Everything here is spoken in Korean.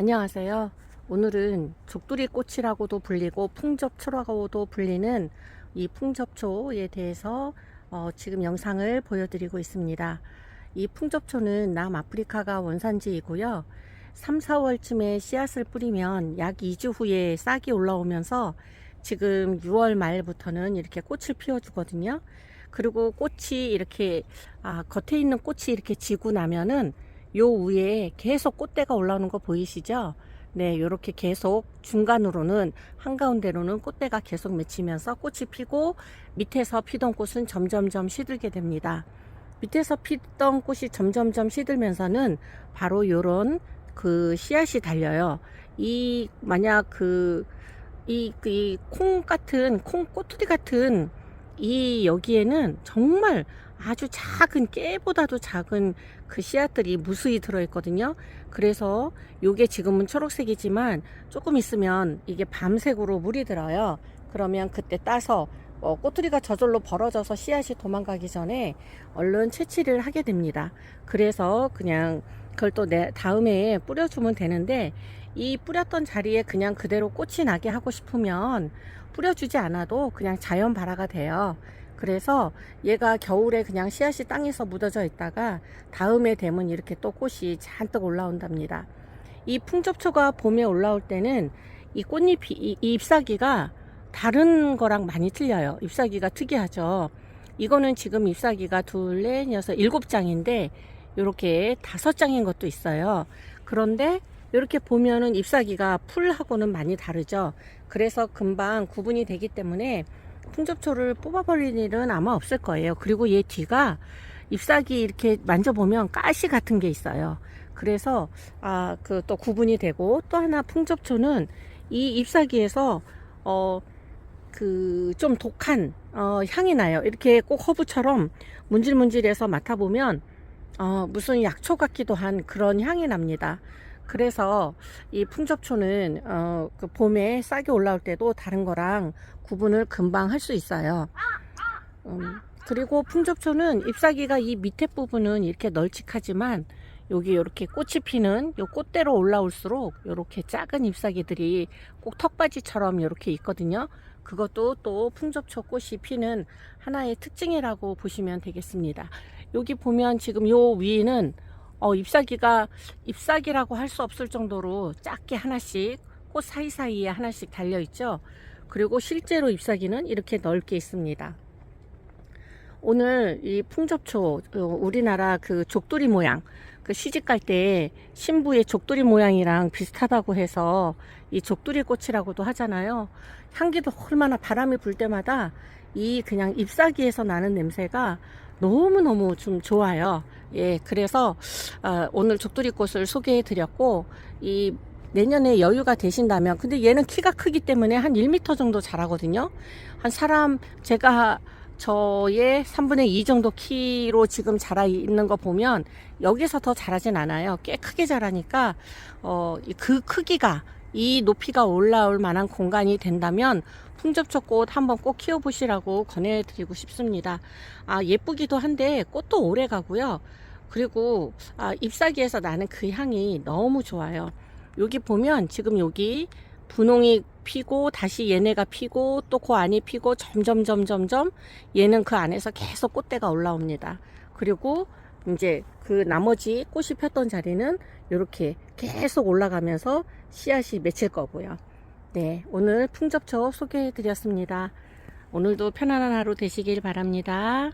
안녕하세요. 오늘은 족두리 꽃이라고도 불리고 풍접초라고도 불리는 이 풍접초에 대해서 어, 지금 영상을 보여드리고 있습니다. 이 풍접초는 남아프리카가 원산지이고요. 3, 4월쯤에 씨앗을 뿌리면 약 2주 후에 싹이 올라오면서 지금 6월 말부터는 이렇게 꽃을 피워주거든요. 그리고 꽃이 이렇게 아, 겉에 있는 꽃이 이렇게 지고 나면은 요 위에 계속 꽃대가 올라오는 거 보이시죠? 네, 요렇게 계속 중간으로는 한가운데로는 꽃대가 계속 맺히면서 꽃이 피고 밑에서 피던 꽃은 점점점 시들게 됩니다. 밑에서 피던 꽃이 점점점 시들면서는 바로 요런 그 씨앗이 달려요. 이 만약 그 이 이 콩 같은 콩 꼬투리 같은 이 여기에는 정말 아주 작은 깨보다도 작은 그 씨앗들이 무수히 들어있거든요. 그래서 요게 지금은 초록색이지만 조금 있으면 이게 밤색으로 물이 들어요. 그러면 그때 따서 어, 꼬투리가 저절로 벌어져서 씨앗이 도망가기 전에 얼른 채취를 하게 됩니다. 그래서 그냥 그걸 또 내 다음에 뿌려주면 되는데 이 뿌렸던 자리에 그냥 그대로 꽃이 나게 하고 싶으면 뿌려주지 않아도 그냥 자연 발화가 돼요. 그래서 얘가 겨울에 그냥 씨앗이 땅에서 묻어져 있다가 다음에 되면 이렇게 또 꽃이 잔뜩 올라온답니다. 이 풍접초가 봄에 올라올 때는 이 꽃잎이 이, 이 잎사귀가 다른 거랑 많이 틀려요. 잎사귀가 특이하죠. 이거는 지금 잎사귀가 둘, 넷, 여섯, 일곱 장인데 이렇게 다섯 장인 것도 있어요. 그런데 이렇게 보면은 잎사귀가 풀하고는 많이 다르죠. 그래서 금방 구분이 되기 때문에 풍접초를 뽑아버릴 일은 아마 없을 거예요. 그리고 얘 뒤가 잎사귀 이렇게 만져보면 가시 같은 게 있어요. 그래서 아 그 또 구분이 되고 또 하나 풍접초는 이 잎사귀에서 어 그 좀 독한 어 향이 나요. 이렇게 꼭 허브처럼 문질문질해서 맡아보면 어 무슨 약초 같기도 한 그런 향이 납니다. 그래서 이 풍접초는 어, 그 봄에 싹이 올라올 때도 다른 거랑 구분을 금방 할 수 있어요. 음, 그리고 풍접초는 잎사귀가 이 밑에 부분은 이렇게 널찍하지만 여기 이렇게 꽃이 피는 요 꽃대로 올라올수록 이렇게 작은 잎사귀들이 꼭 턱받이처럼 이렇게 있거든요. 그것도 또 풍접초 꽃이 피는 하나의 특징이라고 보시면 되겠습니다. 여기 보면 지금 요 위는 어, 잎사귀가 잎사귀라고 할 수 없을 정도로 작게 하나씩 꽃 사이사이에 하나씩 달려 있죠. 그리고 실제로 잎사귀는 이렇게 넓게 있습니다. 오늘 이 풍접초 어, 우리나라 그 족두리 모양 그 시집 갈 때 신부의 족두리 모양이랑 비슷하다고 해서 이 족두리 꽃이라고도 하잖아요. 향기도 얼마나 바람이 불 때마다 이 그냥 잎사귀에서 나는 냄새가 너무너무 좀 좋아요. 예, 그래서 어, 오늘 족두리 꽃을 소개해 드렸고 이 내년에 여유가 되신다면 근데 얘는 키가 크기 때문에 한 1m 정도 자라거든요. 한 사람 제가 저의 3분의 2 정도 키로 지금 자라 있는 거 보면 여기서 더 자라진 않아요. 꽤 크게 자라니까 어, 그 크기가 이 높이가 올라올 만한 공간이 된다면 풍접초꽃 한번 꼭 키워보시라고 권해드리고 싶습니다. 아, 예쁘기도 한데 꽃도 오래 가고요. 그리고 아, 잎사귀에서 나는 그 향이 너무 좋아요. 여기 보면 지금 여기 분홍이 피고 다시 얘네가 피고 또 그 안이 피고 점점 점점 점 얘는 그 안에서 계속 꽃대가 올라옵니다. 그리고 이제 그 나머지 꽃이 폈던 자리는 이렇게 계속 올라가면서 씨앗이 맺힐 거고요. 네, 오늘 풍접초 소개해 드렸습니다. 오늘도 편안한 하루 되시길 바랍니다.